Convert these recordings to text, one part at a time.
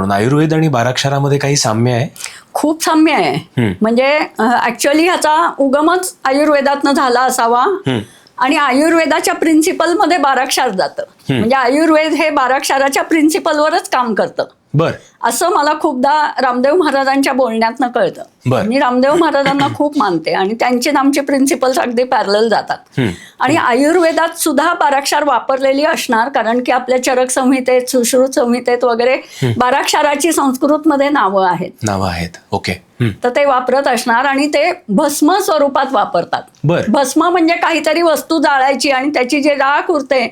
म्हणून आयुर्वेद आणि बाराक्षरामध्ये काही साम्य आहे? खूप साम्य आहे. म्हणजे ऍक्च्युअली ह्याचा उगमच आयुर्वेदातनं झाला असावा. आणि आयुर्वेदाच्या प्रिन्सिपलमध्ये बाराक्षर जातं. म्हणजे आयुर्वेद हे बाराक्षराच्या प्रिन्सिपलवरच काम करतं. बर. असं मला खूपदा रामदेव महाराजांच्या बोलण्यातनं कळतं. मी रामदेव महाराजांना खूप मानते आणि त्यांचे आमचे प्रिन्सिपल्स अगदी पॅरल जातात. आणि आयुर्वेदात सुद्धा बाराक्षर वापरलेली असणार कारण की आपल्या चरक संहितेत सुश्रुत संहितेत वगैरे बाराक्षराची संस्कृतमध्ये नावं आहेत. नावं आहेत. ओके. तर ते वापरत असणार आणि ते भस्म स्वरूपात वापरतात. भस्म म्हणजे काहीतरी वस्तू जाळायची आणि त्याची जी राख उरते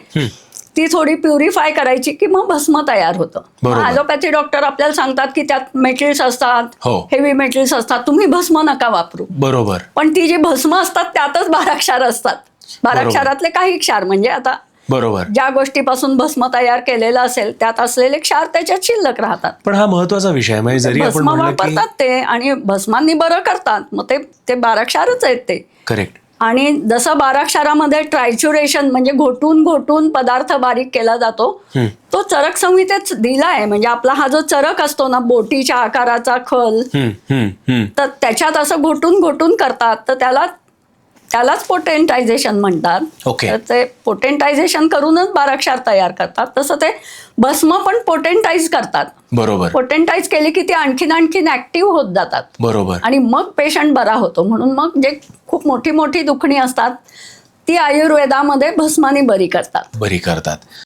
ती थोडी प्युरिफाय करायची की मग भस्म तयार होतं. ॲलोपॅथी डॉक्टर आपल्याला सांगतात की त्यात मेटल्स असतात हो. हेवी मेटल्स असतात तुम्ही भस्म नका वापरू. बरोबर. पण ती जी भस्म असतात त्यातच बाराक्षार असतात. बाराक्षारातले काही क्षार म्हणजे आता बरोबर. ज्या गोष्टीपासून भस्म तयार केलेलं असेल त्यात असलेले क्षार त्याच्यात शिल्लक राहतात. पण हा महत्त्वाचा विषय म्हणजे जरी आपण भस्म वापरतात ते आणि भस्मांनी बरं करतात मग ते ते बाराक्षारच आहेत ते. करेक्ट आणि जसं बाराक्षरामध्ये ट्रायच्युरेशन म्हणजे घोटून घोटून पदार्थ बारीक केला जातो तो चरक संहितेत दिला आहे म्हणजे आपला हा जो चरक असतो ना बोटीच्या आकाराचा खल तर त्याच्यात असं घोटून घोटून करतात. तर त्याला त्यालाच पोटेंटायझेशन म्हणतात. तर ते पोटेंटायझेशन करूनच बाराक्षार तयार करतात. तसं ते भस्म पण पोटेंटाईज करतात. बरोबर. पोटेंटाईज केली की ती आणखीन आणखीन ऍक्टिव्ह होत जातात. बरोबर. आणि मग पेशंट बरा होतो. म्हणून मग जे खूप मोठी मोठी दुखणी असतात ती आयुर्वेदामध्ये भस्माने बरी करतात. बरी करतात.